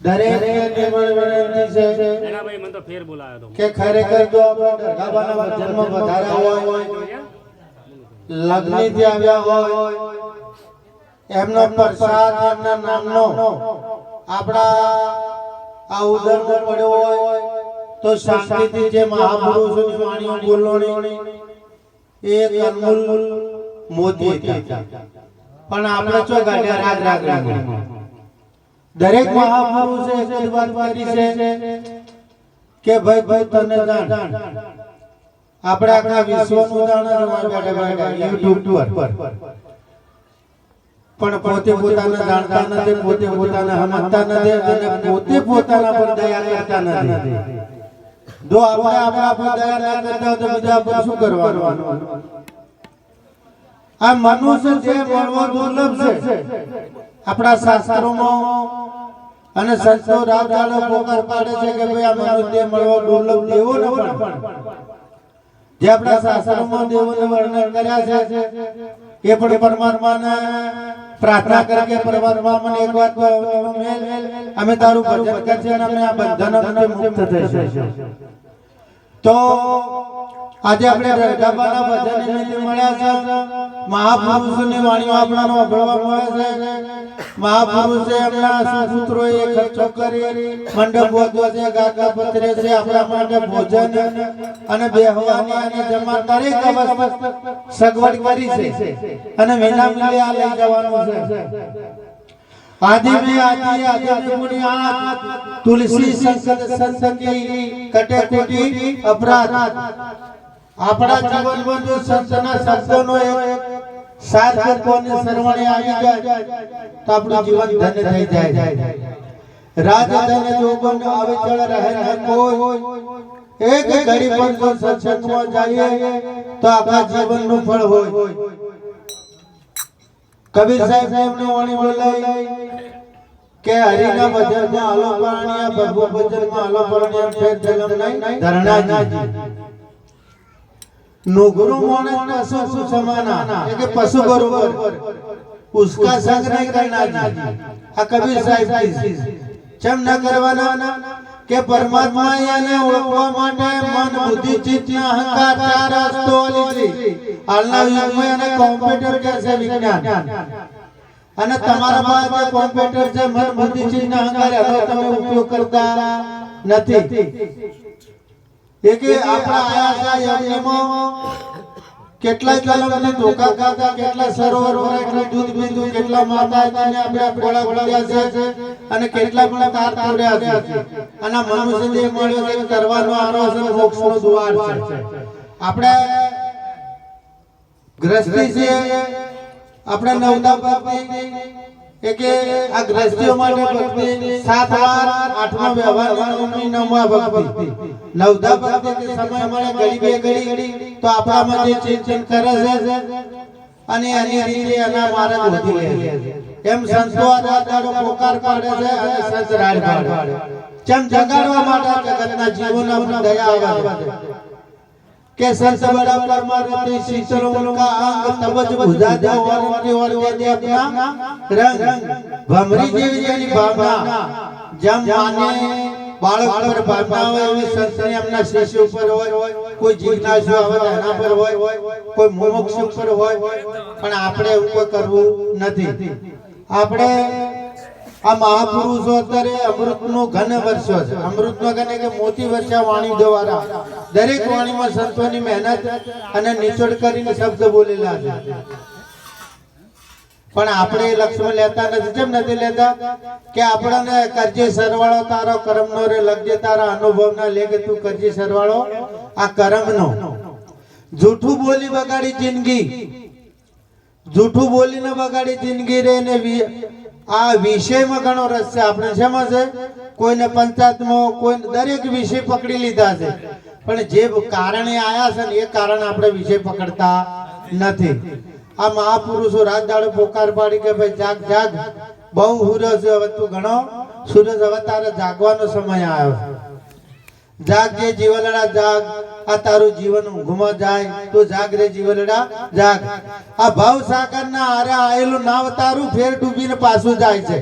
દરેક નિર્મળ વિનંતી છે. એના મને તો ફેર બોલાયો તો કે ખરેખર જો આપણે દરગાહના ભજનમાં વધારા હોય લગ્નથી આવ્યા હોય એમનો પ્રસાદ એમના નામનો આપણા આ ઉદર પડ્યો હોય તો શાંતિથી જે મહાપુરુષોની વાણીઓ એ અનમોલ મોતી પણ આપણે ચો ગાડ્યા રાગ રાગડી દરેક મહાપુરુષે એક જ વાત કરી છે કે ભાઈ ભાઈ, તને જાણ. આપણે આખા વિશ્વનું બેઠા યુટ્યુબ પર. પણ પોતે પોતાને જાણતા નથી, પોતે પોતાને સમજતા નથી અને પોતે પોતાના પર દયા કરતા નથી. જો આપણે આપણા પર દયા ના કરતા તો બીજા પર શું કરવાનું? આ મનુષ્ય જે મળવો દુર્લભ છે. આપણા શાસ્ત્રોમાં અને સંતો રાવ ચાલો પોકાર પાડે છે કે ભાઈ આ મનુષ્ય મળવો દુર્લભ દેવો ન પણ. જે આપણા શાસ્ત્રોમાં દેવોને વર્ણન કર્યા છે, એ પણ પરમાત્માને પ્રાર્થના કરે કે પરમાત્મા મને એક વાત અમે તારું ભજન કરશે અને અમે આ બંધન મુક્ત થઈશું તો આજે આપણે રજાબાના ભજન નિમિત્તે મળ્યા છે. મહાપુરુષોની વાણીઓ આપણાનો અભળવા મળે છે. મહાપુરુષે એમના સુપુત્રોએ ખર્ચો કરી, મંડપ વધવા ગાગા પત્રે છે, આપણા માટે ભોજન અને બેહવાની અને જમા દરેક સગવડ કરી છે. અને વિના મૂલ્યે આ લઈ જવાનું છે. આદિ में आदि आदि में बुनियाद तुलसी संसद संसद की कटे कोटी अपराध આપણા જીવનમાં જો સંતના શબ્દોનો એક સાર તત્વને સરવણે આવી જાય તો આપણું જીવન ધન્ય થઈ જાય રાજ ધન જોગન આવે ચળ રહે ન કોઈ એક ઘડી પણ જો સત્સંગમાં જઈએ તો આખા જીવનનું ફળ હોય કબીર સાહેબ સાહેબ ને વાણી બોલાઈ કે હરિના ભજનમાં આલો પાણીયા ભગવ ભજનમાં આલો પાણીયા ફેર જલમ નહીં, ધરણાજી. નો ગુરુ મોને પશુ સુ સમાના. કે પશુ બરોબર. ઉસકા સંગ નહીં કરનાજી. આ કબીર સાહેબ ચમ ના કરવાના? કે પરમાત્મા એને ઓળખવા માટે મન બુદ્ધિ ચિત્ત અહંકાર ચાર રસ્તો લીધી હાલના યુગમાં એને કોમ્પ્યુટર કે છે વિજ્ઞાન. અને તમારા પાસે કોમ્પ્યુટર છે, મન બુદ્ધિ ચિત્ત અહંકાર એનો તમે ઉપયોગ કરતા નથી. એ કે આપણા આયા છે યજ્ઞમાં કેટલા કલમને ધોકા કાકા કેટલા સરોવર કેટલું દૂધ પીધું કેટલા માતાજીને આપણે ગોળા ગોળ્યા છે અને કેટલા પણ તાર તોડ્યા છે. અને મનુષ્ય મળ્યો છે કરવાનો આરો છે મોક્ષનો દ્વાર છે. આપણે ગ્રસ્તી છે આપણે નવદા ભક્તિ કે આ ગ્રસ્તીઓ માટે ભક્તિ સાત વાર, આઠમા વ્યવહાર મહિનામાં ભક્તિ. નવધા ભક્તિ કે સમય મળે ઘડી બે ઘડી, તો આપણા માટે ચિંતન કરે છે, અને એની રીતે એના માર્ગ વધી લે એમ સંતો આ દાદાનો પોકાર પાડે છે અને સંત રાડ પાડે. ચમ જગાડવા માટે જગતના જીવોના દયા આવે છે. કે संत बड़ा परमारती शीतल उनका अंग तब ज बुझा दे और उनके और दे दे अपना रंग भमरी જેવી જેની ભાવના જેમ માને બાળક પર ભાવના હોય એવી સંતને એમના શિષ્ય ઉપર હોય કોઈ જિજ્ઞાસુ આવે તો એના પર હોય કોઈ મોક્ષ ઉપર હોય પણ આપણે એવું કોઈ કરવું નથી આપણે આ મહાપુરુષો અત્યારે અમૃતનું ઘન વર્ષો છે. અમૃતનો ઘન કે મોતી વર્ષા વાણી દ્વારા. દરેક વાણીમાં સંતોની મહેનત અને નિચોડ કરીને શબ્દ બોલેલા છે. પણ આપણે એ લક્ષ્યમાં લેતા નથી. કેમ નથી લેતા? કે આપણને કરજે સરવાળો તારો કર્મનો રે, લગજે તારા અનુભવના કે તું કરજે સરવાળો આ કર્મનો. જૂઠું બોલી બગાડી જિંદગી. જૂઠું બોલીને બગાડી જિંદગી રે ને આ વિષયમાં ઘણો રસ છે. આપણે શેમાં છે? કોઈને પંચાયતમાં કોઈ દરેક વિષય પકડી લીધા છે. પણ જે કારણે આવ્યા છે ને એ કારણ આપણે વિષય પકડતા નથી. આ મહાપુરુષો રાત દાડે પોકાર પાડી કે ભાઈ જાગ જાગ. બહુ હુરસ છે હવે તું ઘણો સૂરજ હવે તારે જાગવાનો સમય આવ્યો. જાગ જીવલડા જાગ, આ તારું જીવન ઊંઘમાં જાય, તો જાગ રે જીવલડા જાગ. આ ભાવ સાગર ના હારે આયેલું નાવ તારું ફેર ડૂબીને પાછું જાય છે.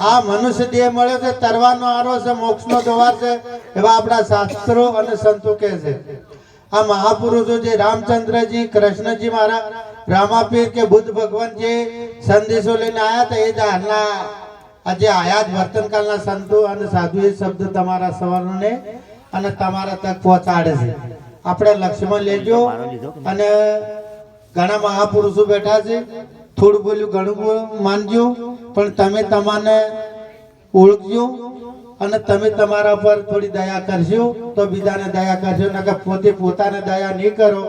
આ મનુષ્ય દેહ મળ્યો છે, તરવાનો આરો છે, મોક્ષનો દ્વાર છે, એવા આપણા શાસ્ત્રો અને સંતો કહે છે. આ મહાપુરુષો જે રામચંદ્રજી, કૃષ્ણજી મહારાજ રામાપીર કે બુદ્ધ ભગવાન જે સંદેશો લઈને આવ્યા હતા, એ જ આજે આયાત વર્તનકાળના સંતો અને સાધુ એ શબ્દ તમારા સવર્ણને અને તમારા તક પહોંચાડે છે. આપણે લક્ષ્યમાં લેજો અને ઘણા મહાપુરુષો બેઠા છે. થોડું બોલ્યું, ઘણું માનજો, પણ તમે તમાને ઓળખજો અને તમે તમારા પર થોડી દયા કરશો તો બીજાને દયા કરશો, નકર પોતે પોતાને દયા નહીં કરો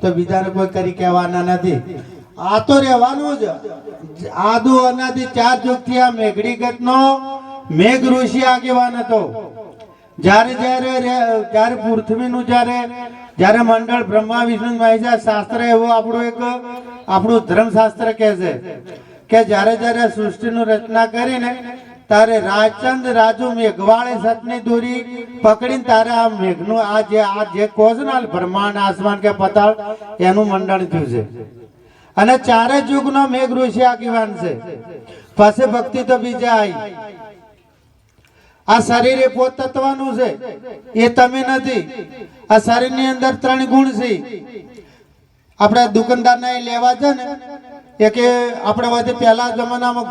તો બીજાને કોઈ કરી કહેવાના નથી. આ તો રહેવાનું જ. આદુ અનાદિ ચાર યુગથી આ મેઘડી ગતનો મેઘ ઋષિ આગેવાન હતો. જ્યારે જ્યારે જ્યારે પૃથ્વીનું જ્યારે જ્યારે મંડળ બ્રહ્મા, વિષ્ણુ, મહેશ શાસ્ત્ર એવો આપણું એક આપણું ધર્મશાસ્ત્ર કહે છે કે જ્યારે જ્યારે સૃષ્ટિનું રચના કરીને તારે રાજચંદ રાજુ મેઘવાળે સતની દોરી પકડીને તારે આ મેઘનું આ જે આ જે કહો ને બ્રહ્માંડ આસમાન કે પતાળ એનું મંડળ થયું છે. અને ચારે યુગનો મેઘ ઋષિ આગેવાન છે. પાસે ભક્તિ તો બીજા આવી આ શરીર એ પોત તત્વનું છે. એ તમે નથી. આ શરીરની અંદર ત્રણ ગુણ છે. આપણે દુકાનદારના એ લેવા છે ને. એ કે આપણે વચ્ચે પહેલા જમાનામાં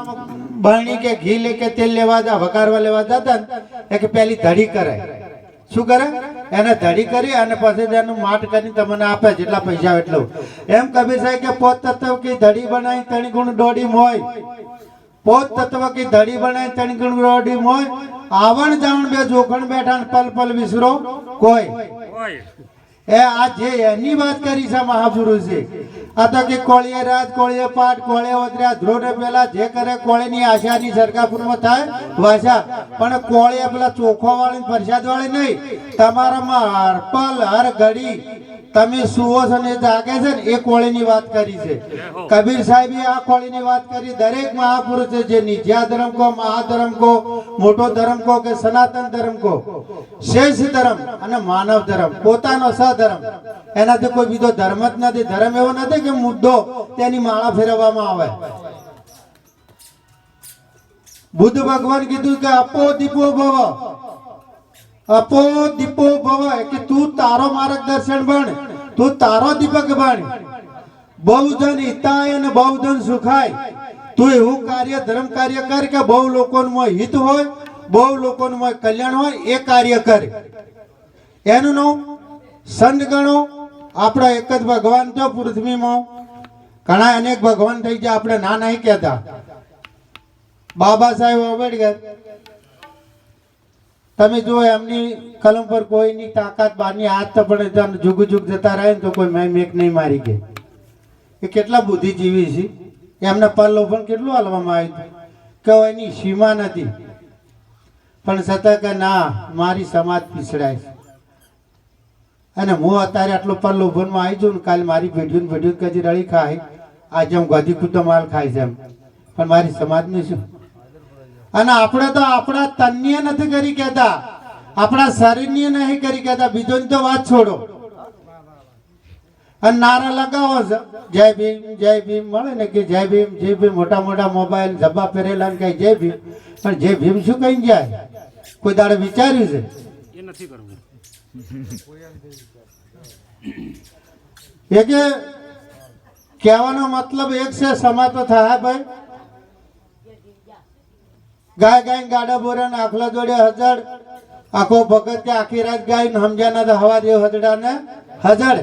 બરણી કે ઘી લે કે તેલ લેવા જા વઘારવા લેવા જતા ને. એ કે પહેલી ધડી કરે શું કરે એને ધડી કરી અને પછી તેનું માટ કરી તમને આપે જેટલા પૈસા એટલું. એમ કબીર સાહેબ કે, પોત તત્વ કે ધડી બનાવી ત્રણ ગુણ દોડી મોય. પોત તત્વ કે ધડી બનાવી ત્રણ ગુણ દોડી મોય. આવણ જાવણ બે જોખણ બેઠા પલ પલ વિસરો. કોઈ. એ આ જે એની વાત કરી છે મહાપુરુષે. આ તો કે કોળીએ રાત કોળીએ પાટ કોળે ઓતર્યા. ધ્રોડે પેલા જે કરે કોળીની આશાની સરકારપુરમાં થાય, વાસા. પણ કોળીએ પેલા ચોખો વાળી પ્રસાદ વાળી નહીં. તમારામાં હર પલ હર ઘડી તમે સુવો છો ને જાગે છે ને, એ કોળીની વાત કરી છે. કબીર સાહેબે આ કોળીની વાત કરી. દરેક મહાપુરુષે જે નિજ્યા ધર્મ કો મહાધર્મ કો મોટો ધર્મ કો કે સનાતન ધર્મ કો શેષ ધર્મ અને માનવ ધર્મ, પોતાનો સધર્મ એનાથી કોઈ બીજો ધર્મ જ નથી. ધર્મ એવો નથી કે મુદ્દો તેની માળા ફેરવવામાં આવે. બુદ્ધ ભગવાન કીધું કે અપો દીપો ભવ. અપો દીપો ભવાય કે તું તારો માર્ગદર્શન બન તું તારો દીપક બન બહુજન હિતાય અને બહુજન સુખાય. તું એવું કાર્ય, ધર્મ કાર્ય કર કે બહુ લોકોનું હિત હોય, બહુ લોકોનું કલ્યાણ હોય, એ કાર્ય કર. એનું નામ સંત ગણો. આપણા એક જ ભગવાન તો પૃથ્વીમાં. ઘણા અનેક ભગવાન થઈ ગયા, આપણે ના નહીં કહેતા. બાબા સાહેબ આંબેડકર તમે જો એમની કલમ પર કોઈની તાકાત બહારની હાથ તો પણ તમે જુગ જુગ જતા રહે ને તો કોઈ મેં મેક નહીં મારી ગઈ એ કેટલા બુદ્ધિજીવી છે. એમના પલ્લો પણ કેટલું હાલવામાં આવ્યું કે એની સીમા નથી. પણ છતાં કે ના, મારી સમાજ પીછડાય છે. અને હું અત્યારે આટલો પલ્લો ભનમાં આવી છું ને, કાલે મારી ભેડ્યું ભેડ્યું કદી રળી ખાય. આજે હું ગધી કૂતો માલ ખાય છે એમ. પણ મારી સમાજનું શું? અને આપણે તો આપણા તન્ય નથી કરી કહેતા. આપણા શરીરની નહીં કરી કહેતા. બીજોની તો વાત છોડો. અને નારા લગાવો જય ભીમ જય ભીમ. મળે ને કે જય ભીમ જય ભીમ. મોટા મોટા મોબાઈલ જબ્બા પહેરેલા ને કઈ. જય ભીમ. પણ જય ભીમ શું કઈ જાય? કોઈ દાડે વિચાર્યું છે? એ નથી કરવું. એ કે કહેવાનો મતલબ એક છે સમા તો થાય ભાઈ. ગાય ગાય ગાડા બોરા ને આખલા જોડે હજાર આખો ભગત કે આખી રાત ગાય ને સમજ્યા ના હવા દેવ હજડા. ને હજાર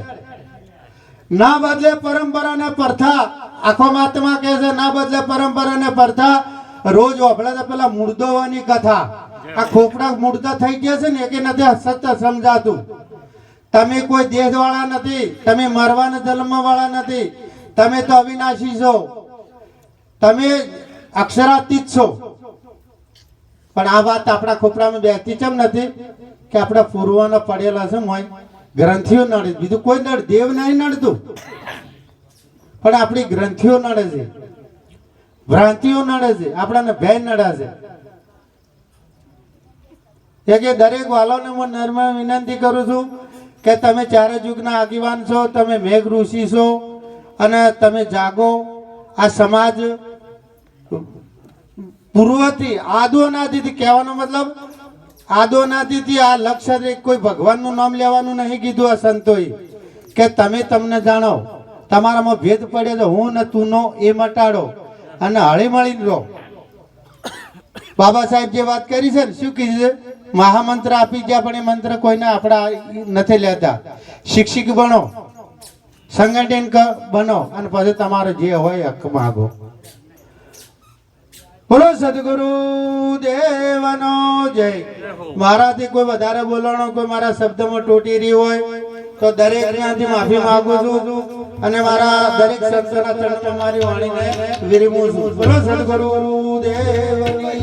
ના બદલે પરંપરા ને પ્રથા. આખો મહાત્મા કહે છે, ના બદલે પરંપરા ને પ્રથા. રોજ ઓફળા પેલા મુર્દોવાની કથા. આ ખોપડા મૂર્દા થઈ ગયા છે ને કે નથી સત્ય સમજાતું. તમે કોઈ દેશ વાળા નથી, તમે મરવાના જન્મવાળા નથી, તમે તો અવિનાશી છો. તમે અક્ષરાતીત છો. પણ આ વાત આપણા ખોપડામાં બેસતી ચમ નથી કે આપણા પૂર્વના પડેલા છે મોય. ગ્રંથિઓ નડે. બીજું કોઈ નડ. દેવ નહીં નડતું. પણ આપણી ગ્રંથિઓ નડે છે. ભ્રાંતિઓ નડે છે. આપણાને ભય નડે છે. કે દરેક વાલોને હું નર્મ વિનંતી કરું છું કે તમે ચારે યુગના આગેવાન છો, તમે મેઘ ઋષિ છો અને તમે જાગો. આ સમાજ પૂર્વથી આદોનાદીથી કહેવાનો મતલબ આદોનાદીથી આ લક્ષ્ય રે કોઈ ભગવાનનું નામ લેવાનું નહીં કીધું આ સંતોએ. કે તમે તમને જાણો, તમારામાં ભેદ પડે તો હું ને તું નો એ મટાડો અને હળી મળી રહો. બાબા સાહેબ જે વાત કરી છે ને, શું કીધું છે? મહામંત્ર આપી ગયા, પણ એ મંત્ર કોઈને આપણા નથી લેતા. શિક્ષિક બનો સંગઠન બનો અને પછી તમારે જે હોય હક માગો. બોલો સદગુરુ દેવનો જય. મારાથી કોઈ વધારે બોલાણો કોઈ મારા શબ્દમાં તૂટી રહી હોય, તો દરેક ત્યાંથી માફી માંગુ છું અને મારા દરેક શબ્દના ચડતા મારી વાણીને વિરમું છું. બોલો સદગુરુ દેવની